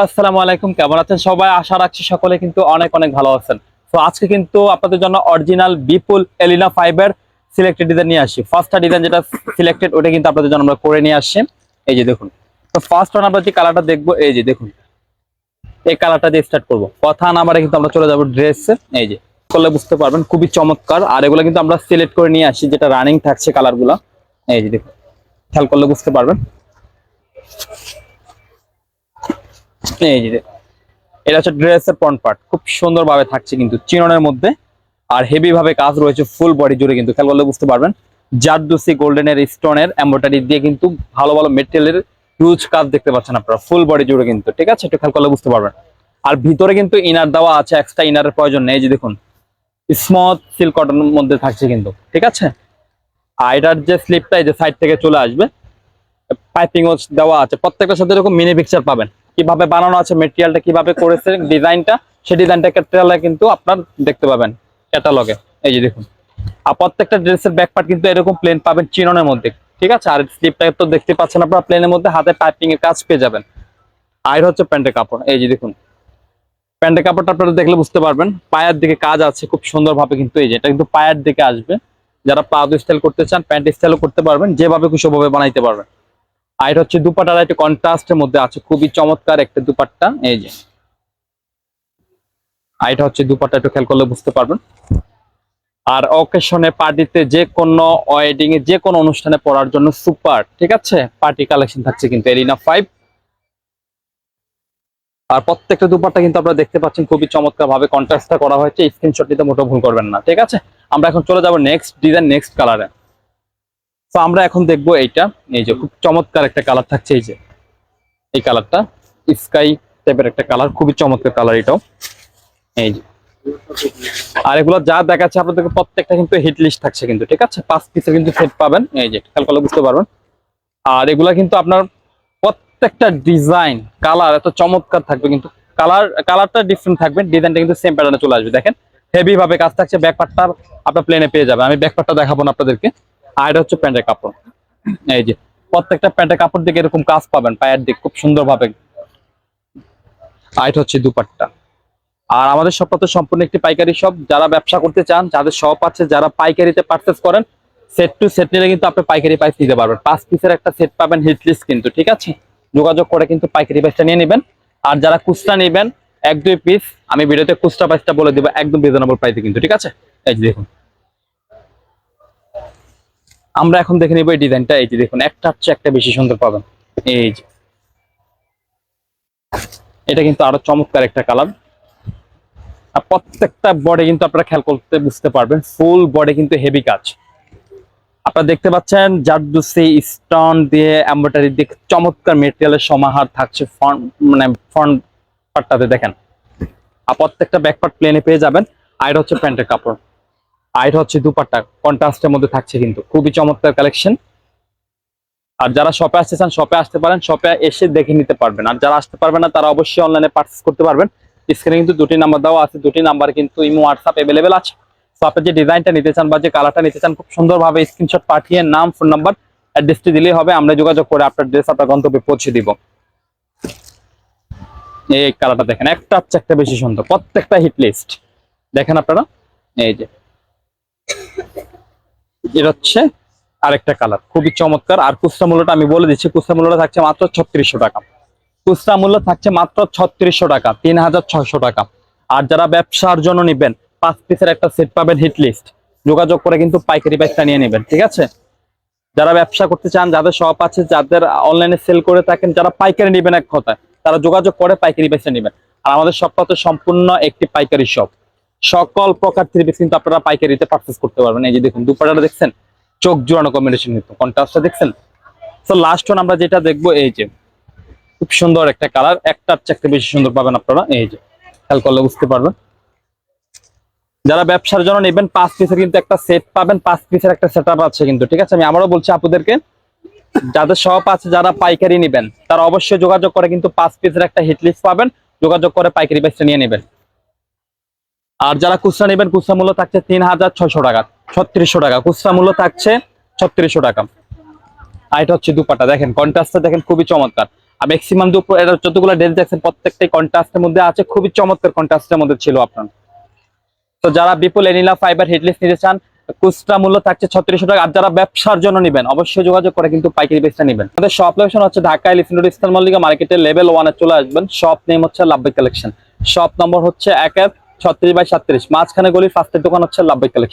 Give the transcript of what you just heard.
আসসালামু আলাইকুম, কেমন আছেন সবাই? আশা রাখছি সকলে কিন্তু অনেক অনেক ভালো আছেন। তো আজকে কিন্তু আপনাদের জন্য original Bipul Elina fibre selected design নিয়ে আসি। ফার্স্টটা ডিজাইন যেটা সিলেক্টেড ওটা কিন্তু আপনাদের জন্য আমরা করে নিয়ে আসছি এই যে দেখুন। তো ফার্স্ট ওয়ান আমরা যে কালারটা দেখব, এই যে দেখুন। এই কালারটা দিয়ে স্টার্ট করব। কথা নাম্বারে কিন্তু আমরা চলে যাব ড্রেসে এই যে। করলে বুঝতে পারবেন, খুবই চমৎকার। আর এগুলো কিন্তু আমরা সিলেক্ট করে নিয়ে আসি, যেটা রানিং থাকছে কালারগুলো এই যে দেখুন। খেয়াল করলে বুঝতে পারবেন। এই যে। এটা হচ্ছে ড্রেসের ফ্রন্ট পার্ট খুব সুন্দরভাবে থাকছে কিন্তু চিননের মধ্যে। আর হেভি ভাবে কাজ রয়েছে ফুল বডি জুড়ে কিন্তু, খেয়াল করলে বুঝতে পারবেন। জারদুসি গোল্ডেনের স্টোনের এম্ব্রয়ডারি দিয়ে কিন্তু ভালো ভালো মেটেরিয়ালের হিউজ কাজ দেখতে পাচ্ছেন আপনারা ফুল বডি জুড়ে কিন্তু। ঠিক আছে? একটু খেয়াল করলে বুঝতে পারবেন। আর ভিতরে কিন্তু ইনার দেওয়া আছে এক্সট্রা ইনারের প্রয়োজন নেই যে দেখুন স্মথ সিল্ক কটনের মধ্যে থাকছে কিন্তু, ঠিক আছে? আর এটার যে স্লিপটা এই যে সাইড থেকে চলে আসবে পাইপিং দেওয়া আছে, প্রত্যেকটার সাথে এরকম মিনি পিকচার পাবেন। কীভাবে বানানো আছে মেটেরিয়ালটা কীভাবে করেছে, ডিজাইনটা, সেই ডিজাইনটা ক্যাটালগে কিন্তু আপনার দেখতে পাবেন ক্যাটালগে এই যে দেখুন, আর প্রত্যেকটা ড্রেসের ব্যাক পার্ট কিন্তু এরকম প্লেন পাবেন চিননের মধ্যে, ঠিক আছে? আর স্লিপটা তো দেখতে পাচ্ছেন আপনারা প্লেনের মধ্যে হাতে পাইপিং এর কাজ পেয়ে যাবেন। আর হচ্ছে প্যান্টের কাপড়, এই যে দেখুন, প্যান্টের কাপড়টা আপনারা দেখলে বুঝতে পারবেন, পায়ের দিকে কাজ আছে খুব সুন্দরভাবে কিন্তু, এই যে এটা কিন্তু পায়ের দিকে আসবে। যারা পা স্টাইল করতে চান, প্যান্ট স্টাইলও করতে পারবেন, যেভাবে খুশি ভাবে বানাইতে পারবেন। আর এটা হচ্ছে দুপাটার একটা কন্ট্রাস্টের মধ্যে আছে, খুবই চমৎকার একটা দুপাট্টা। এই যে। আর এটা হচ্ছে দুপাট্টা, একটু খেয়াল করলে বুঝতে পারবেন। আর অকেশনে পার্টিতে যে কোনো ওয়েডিং এ যে কোনো অনুষ্ঠানে পড়ার জন্য সুপার ঠিক আছে? পার্টি কালেকশন থাকছে কিন্তু এরিনা ফাইভ আর প্রত্যেকটা দুপাট্টা কিন্তু আপনারা দেখতে পাচ্ছেন খুবই চমৎকার ভাবে কন্ট্রাস্টটা করা হয়েছে। স্ক্রিনশট নিতে মোটেও ভুল করবেন না, ঠিক আছে? আমরা এখন চলে যাব নেক্সট ডিজাইন নেক্সট কালারে তো আমরা এখন দেখব এইটা। এই যে খুব চমৎকার একটা কালার থাকছে, এই যে। এই কালারটা স্কাই টাইপের একটা কালার খুবই চমৎকার কালার এটাও। এই যে। আর এগুলো যা দেখাচ্ছে আপনাদেরকে প্রত্যেকটা কিন্তু হিট লিস্ট থাকছে কিন্তু, ঠিক আছে? পাঁচ পিসের কিন্তু সেট পাবেন। এই যে, খেয়াল করলে বুঝতে পারবেন। আর এগুলা কিন্তু আপনার প্রত্যেকটা ডিজাইন কালার এত চমৎকার থাকবে কিন্তু। কালার কালারটা ডিফারেন্ট থাকবে ডিজাইনটা কিন্তু সেম প্যাটার্নে চলে আসবে। দেখেন হেভি ভাবে কাজ থাকছে ব্যাক পার্টটা আপনার প্লেনে পেয়ে যাবেন আমি ব্যাক পার্টটা দেখাবো না আপনাদেরকে। আর এটা হচ্ছে প্যান্টের কাপড়। এই যে, প্রত্যেকটা প্যান্টের কাপড় দিকে এরকম কাজ পাবেন, পায়ের দিক খুব সুন্দর ভাবে আর এটা হচ্ছে দুপাট্টা। আর আমাদের শপটা তো সম্পূর্ণ একটি পাইকারি শপ যারা ব্যবসা করতে চান, যাদের শপ আছে, যারা পাইকারিতে পারচেস করেন সেট টু সেট নিলে কিন্তু আপনি পাইকারি প্রাইস নিতে পারবেন। পাঁচ পিসের একটা সেট পাবেন হিট লিস্ট কিন্তু, ঠিক আছে? যোগাযোগ করে কিন্তু পাইকারি প্রাইসটা নিয়ে নেবেন। আর যারা খুচরা নেবেন, এক দুই পিস আমি ভিডিওতে খুচরা প্রাইসটা বলে দিব, একদম রিজনেবল প্রাইসে কিন্তু, ঠিক আছে? এই দেখুন। আমরা এখন দেখে নিব এই ডিজাইনটা। এই যে দেখুন একটা হচ্ছে একটা বেশি সুন্দর পাবেন। এই যে। এটা কিন্তু আরও চমৎকার একটা কালার। আর প্রত্যেকটা বডি কিন্তু আপনারা খেয়াল করতে বুঝতে পারবেন, ফুল বডি কিন্তু হেভি কাজ। আপনারা দেখতে পাচ্ছেন জারদুসি স্টোন দিয়ে এম্ব্রয়ডারি দিয়ে চমৎকার মেটেরিয়ালের সমাহার থাকছে ফ্রন্ট মানে ফ্রন্ট পার্টটাতে দেখেন। আর প্রত্যেকটা ব্যাক পার্ট প্লেনে পেয়ে যাবেন। আর হচ্ছে প্যান্টের কাপড়। আর এটা হচ্ছে দুপাট্টা কন্ট্রাস্টের মধ্যে থাকছে কিন্তু। খুবই চমৎকার কালেকশন আর যারা শপে আসতে চান শপে আসতে পারেন শপে এসে দেখে নিতে পারবেন। আর যারা আসতে পারবেন না, তারা অবশ্যই অনলাইনে পার্চেস করতে পারবেন। স্ক্রিনে কিন্তু দুটি নাম্বার দেওয়া আছে, দুটি নাম্বার কিন্তু ইমো হোয়াটসঅ্যাপ অ্যাভেলেবেল আছে। তো আপনি যে ডিজাইনটা নিতে চান বা যে কালারটা নিতে চান, খুব সুন্দরভাবে স্ক্রিনশট পাঠিয়ে নাম ফোন নাম্বার অ্যাড্রেসটি দিলেই হবে। আমরা যোগাযোগ করে আপনার ড্রেস আপনার গন্তব্যে পৌঁছে দিব। এই কালারটা দেখেন, একটা হচ্ছে একটা বেশি সুন্দর, প্রত্যেকটা হিট লিস্ট দেখেন আপনারা? এই যে এটা হচ্ছে আরেকটা কালার খুবই চমৎকার। আর খুচরা মূল্যটা আমি বলে দিচ্ছি, খুচরা মূল্যটা থাকছে মাত্র ছত্রিশশো টাকা। খুচরা মূল্য থাকছে মাত্র ছত্রিশশো টাকা, তিন হাজার ছয়শো টাকা। আর যারা ব্যবসার জন্য নেবেন, পাঁচ পিসের একটা সেট পাবেন হিট লিস্ট যোগাযোগ করে কিন্তু পাইকারি প্রাইসটা নিয়ে নেবেন, ঠিক আছে? যারা ব্যবসা করতে চান, যাদের শপ আছে, যাদের অনলাইনে সেল করে থাকেন, যারা পাইকারি নেবেন এক কথায়, তারা যোগাযোগ করে পাইকারি প্রাইসটা নেবেন। আর আমাদের শপটা তো সম্পূর্ণ একটি পাইকারি শপ সকল প্রকার থ্রি পিস কিন্তু আপনারা পাইকারিতে পারচেস করতে পারবেন। এই যে দেখুন, দুপাটাটা দেখছেন? চোখ জোড়ানো কম্বিনেশন কিন্তু। কন্ট্রাস্টটা দেখছেন? তো লাস্ট ওয়ান আমরা যেটা দেখব, এই যে, খুব সুন্দর একটা কালার একটা চাকরি বেশি সুন্দর পাবেন আপনারা। এই যে, খেয়াল করলে বুঝতে পারবেন। যারা ব্যবসার জন্য নেবেন, পাঁচ পিসের কিন্তু একটা সেট পাবেন। পাঁচ পিসের একটা সেট আছে কিন্তু, ঠিক আছে? আমি আবারও বলছি আপুদেরকে, যাদের শপ আছে, যারা পাইকারি নেবেন, তারা অবশ্যই যোগাযোগ করে কিন্তু পাঁচ পিসের একটা হিট লিস্ট পাবেন। যোগাযোগ করে পাইকারি প্রাইসটা নিয়ে নেবেন। আর যারা খুচরা নেবেন, খুচরা মূল্য থাকছে তিন হাজার ছয়শো টাকা, ছত্রিশশো টাকা। খুচরা মূল্য থাকছে ছত্রিশশো টাকা। আর এটা হচ্ছে দুপাটা, দেখেন কন্ট্রাস্টটা দেখেন, খুবই চমৎকার। আর ম্যাক্সিমাম দুপুর এটা যতগুলো ড্রেস দেখছেন, প্রত্যেকটাই কন্ট্রাস্টের মধ্যে আছে, খুবই চমৎকার কন্ট্রাস্টের মধ্যে ছিল আপনার। তো যারা বিপুল এনিলা ফাইবার হেডলেস নিতে চান, খুচরা মূল্য থাকছে ছত্রিশশো টাকা। আর যারা ব্যবসার জন্য নেবেন, অবশ্যই যোগাযোগ করে কিন্তু পাইকারি বেচটা নেবেন। আমাদের শপ লোকেশন হচ্ছে Dhaka Elephant Road, Eastern Mallika মার্কেটের লেভেল ওয়ানে চলে আসবেন। শপ নেম হচ্ছে লাভবাই কালেকশন শপ নম্বর হচ্ছে এক এক ছত্রিশ বাই সাতত্রিশ। মাঝখানে গলির ফার্স্টের দোকান হচ্ছে লাভবাই কালেকশন।